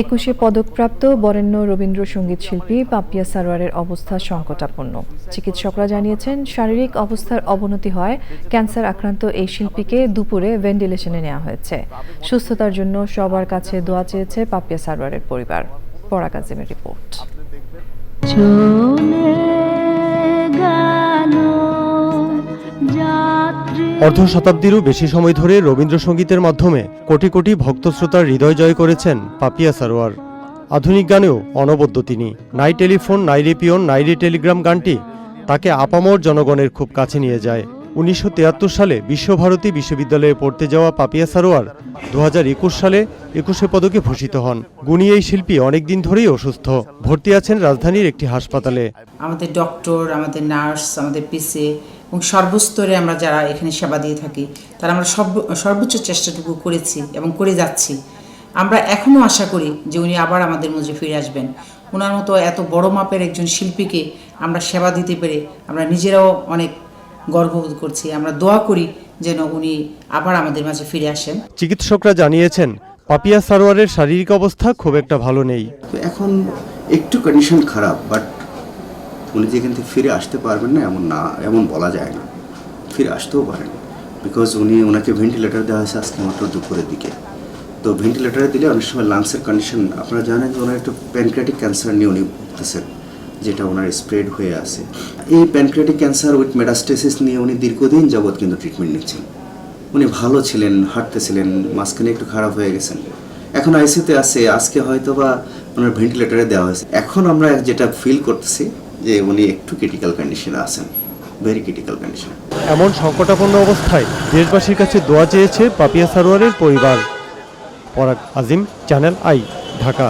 একুশে পদকপ্রাপ্ত বরেণ্য রবীন্দ্রসঙ্গীত শিল্পী পাপিয়া সারোয়ারের অবস্থা সংকটাপন্ন। চিকিৎসকরা জানিয়েছেন, শারীরিক অবস্থার অবনতি হয় ক্যান্সার আক্রান্ত এই শিল্পীকে দুপুরে ভেন্টিলেশনে নেওয়া হয়েছে। সুস্থতার জন্য সবার কাছে দোয়া চেয়েছে পাপিয়া সারোয়ারের পরিবার। পরাগ আজিমের রিপোর্ট। অর্ধ শতাব্দীরও বেশি সময় ধরে রবীন্দ্রসঙ্গীতের মাধ্যমে কোটি কোটি ভক্ত শ্রোতার হৃদয় জয় করেছেন পাপিয়া সারোয়ার। আধুনিক গানেও অনবদ্য তিনি। নাই টেলিফোন, নাই রেপিয়ন, নাই রে টেলিগ্রাম গানটি তাকে আপামর জনগণের খুব কাছে নিয়ে যায়। উনিশশো তিয়াত্তর সালে বিশ্বভারতী বিশ্ববিদ্যালয়ে পড়তে যাওয়া পাপিয়া সারোয়ার দু হাজার একুশ সালে একুশে পদকে ভূষিত হন। গুণী এই শিল্পী অনেকদিন ধরেই অসুস্থ। ভর্তি আছেন রাজধানীর একটি হাসপাতালে। আমাদের ডক্টর, আমাদের নার্স, আমাদের পিসে এবং সর্বস্তরে আমরা যারা এখানে সেবা দিয়ে থাকি তারা আমরা সর্ব সর্বোচ্চ চেষ্টাটুকু করেছি এবং করে যাচ্ছি। আমরা এখনও আশা করি যে উনি আবার আমাদের মধ্যে ফিরে আসবেন। ওনার মতো এত বড় মাপের একজন শিল্পীকে আমরা সেবা দিতে পেরে আমরা নিজেরাও অনেক গর্ববোধ করছি। আমরা দোয়া করি যেন উনি আবার আমাদের মাঝে ফিরে আসেন। চিকিৎসকরা জানিয়েছেন পাপিয়া সারোয়ারের শারীরিক অবস্থা খুব একটা ভালো নেই। তো এখন একটু কন্ডিশন খারাপ বাট উনি যেখান থেকে ফিরে আসতে পারবেন না, এমন না, এমন বলা যায় না। ফিরে আসতেও পারেন। বিকজ উনি ওনাকে ভেন্টিলেটর দেওয়া হয়েছে আজকে মাত্র দুপুরের দিকে। তো ভেন্টিলেটারে দিলে অনেক সময় লাংসের কন্ডিশন আপনারা জানেন যে ওনার একটু প্যানক্রিয়াটিক ক্যান্সার নিয়ে উনি ভুগতেছেন যেটা ওনার স্প্রেড হয়ে আছে। এই প্যানক্রিয়াটিক ক্যান্সার উইথ মেটাস্টেসিস নিয়ে উনি দীর্ঘদিন যাবৎ কিন্তু ট্রিটমেন্ট নিচ্ছেন। উনি ভালো ছিলেন, হাঁটতেছিলেন, মাঝখানে একটু খারাপ হয়ে গেছেন। এখন আইসিতে আছে, আজকে হয়তো বা ওনার ভেন্টিলেটারে দেওয়া হয়েছে। এখন আমরা যেটা ফিল করতেছি যে উনি একটু ক্রিটিক্যাল কন্ডিশনে আছেন ভেরি ক্রিটিক্যাল কন্ডিশন এমন সংকটাপন্ন অবস্থায় দেশবাসীর কাছে দোয়া চেয়েছে পাপিয়া সারোয়ারের পরিবার। পরাগ আজিম, চ্যানেল আই, ঢাকা।